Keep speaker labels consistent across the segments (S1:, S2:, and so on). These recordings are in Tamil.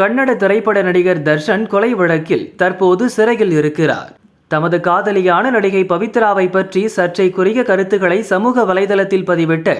S1: கன்னட திரைப்பட நடிகர் தர்ஷன் கொலை வழக்கில் தற்போது சிறையில் இருக்கிறார். தமது காதலியான நடிகை பவித்ராவை பற்றி சர்ச்சைக்குரிய கருத்துக்களை சமூக வலைதளத்தில் பதிவிட்ட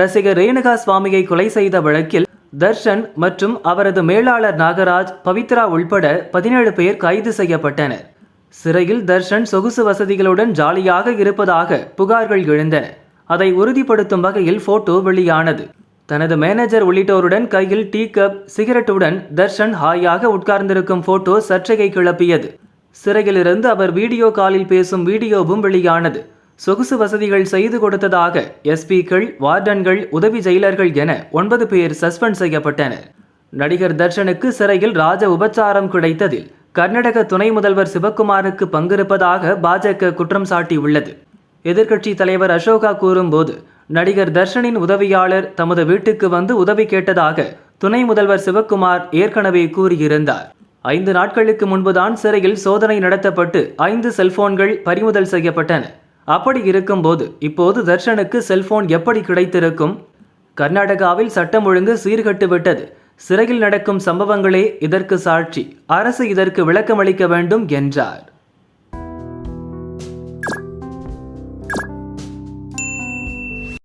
S1: ரசிகர் ரேணுகா சுவாமியை கொலை செய்த வழக்கில் தர்ஷன் மற்றும் அவரது மேலாளர் நாகராஜ் பவித்ரா உள்பட பதினேழு பேர் கைது செய்யப்பட்டனர். சிறையில் தர்ஷன் சொகுசு வசதிகளுடன் ஜாலியாக இருப்பதாக புகார்கள் எழுந்தன. அதை உறுதிப்படுத்தும் வகையில் போட்டோ வெளியானது. தனது மேனேஜர் உள்ளிட்டோருடன் கையில் டீ கப் சிகரெட்டுடன் தர்ஷன் ஹாயாக உட்கார்ந்திருக்கும் போட்டோ சர்ச்சையை கிளப்பியது. சிறையிலிருந்து அவர் வீடியோ காலில் பேசும் வீடியோவும் வெளியானது. சொகுசு வசதிகள் செய்து கொடுத்ததாக எஸ்பிக்கள் வார்டன்கள் உதவி ஜெயிலர்கள் என ஒன்பது பேர் சஸ்பெண்ட் செய்யப்பட்டனர். நடிகர் தர்ஷனுக்கு சிறையில் ராஜ உபச்சாரம் கிடைத்ததில் கர்நாடக துணை முதல்வர் சிவக்குமாருக்கு பங்கிருப்பதாக பாஜக குற்றம் சாட்டியுள்ளது. எதிர்க்கட்சி தலைவர் அசோகா கூறும்போது நடிகர் தர்ஷனின் உதவியாளர் தமது வீட்டுக்கு வந்து உதவி கேட்டதாக துணை முதல்வர் சிவக்குமார் ஏற்கனவே கூறியிருந்தார். ஐந்து நாட்களுக்கு முன்புதான் சிறையில் சோதனை நடத்தப்பட்டு ஐந்து செல்போன்கள் பறிமுதல் செய்யப்பட்டன. அப்படி இருக்கும்போது இப்போது தர்ஷனுக்கு செல்போன் எப்படி கிடைத்திருக்கும்? கர்நாடகாவில் சட்டம் ஒழுங்கு சீர்கட்டு விட்டது. சிறையில் நடக்கும் சம்பவங்களே இதற்கு சாட்சி. அரசு இதற்கு விளக்கமளிக்க வேண்டும் என்றார்.